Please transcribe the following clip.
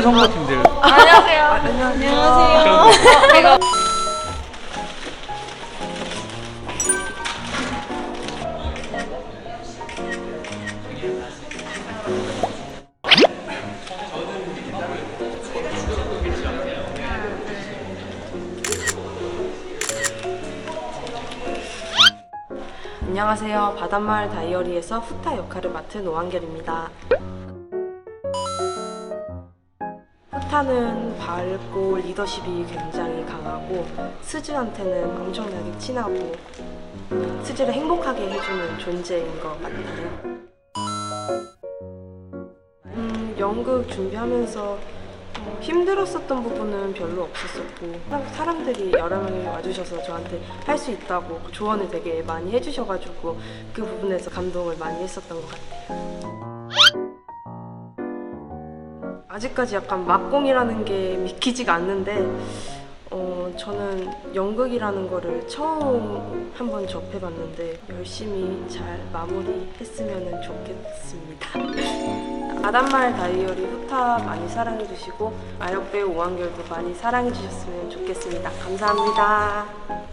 선거팀들. 안녕하세요. 안녕하세요. 제가 안녕하세요. 바닷마을 다이어리에서 후타 역할을 맡은 오한결입니다. 후타는 밝고 리더십이 굉장히 강하고 스즈한테는 엄청나게 친하고 스즈를 행복하게 해주는 존재인 것 같아요. 음, 연극 준비하면서 어, 힘들었었던 부분은 별로 없었었고 사람- 사람들이 여러 명이 와주셔서 저한테 할 수 있다고 조언을 되게 많이 해주셔가지고 그 부분에서 감동을 많이 했었던 것 같아요. 아직까지 약간 막공이라는 게 믿기지가 않는데 어, 저는 연극이라는 거를 처음 한번 접해봤는데 열심히 잘 마무리했으면 좋겠습니다. 바닷마을 다이어리 후타 많이 사랑해주시고 아역배우 오한결도 많이 사랑해주셨으면 좋겠습니다. 감사합니다.